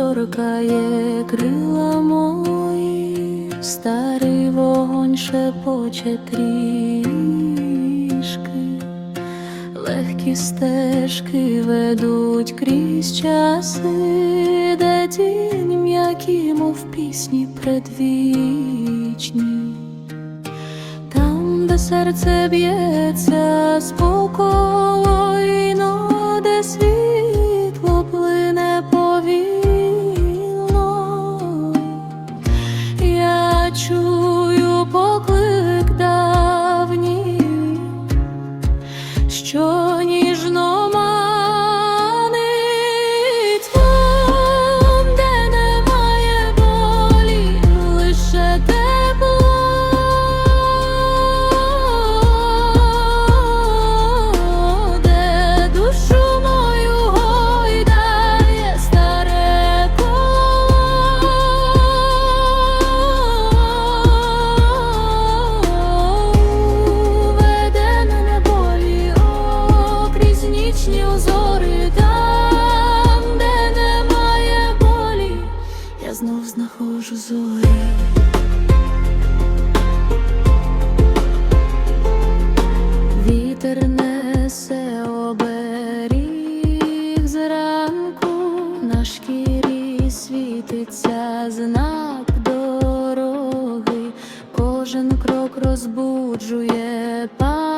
торкає крила мої, старий вогонь шепоче трішки, легкі стежки ведуть крізь часи, де тінь м'які, мов пісні предвічні. Там, де серце б'ється спокійно, де світло що ніжно окрізь нічні озори там, де немає болі, я знов знаходжу зорі. Вітер несе оберіг. Зранку, на шкірі світиться знак дороги, кожен крок розбуджує пам'ять,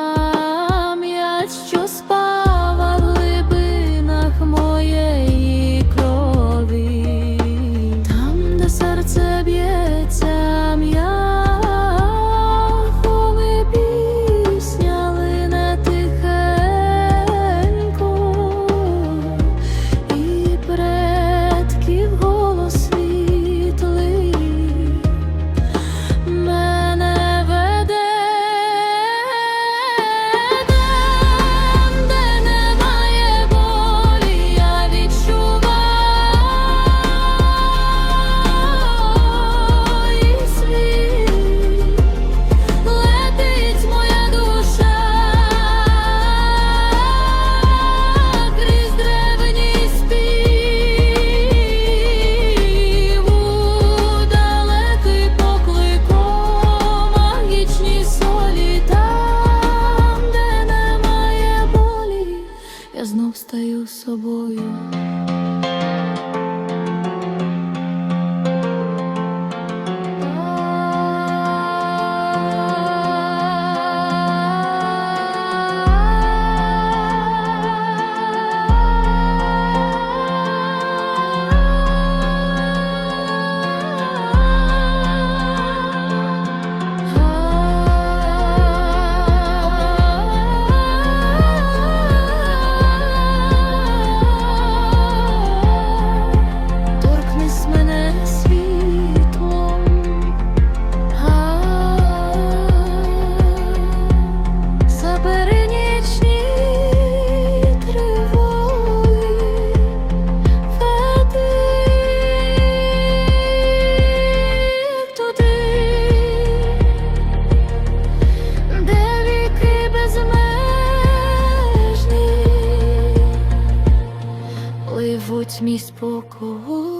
мій спокій.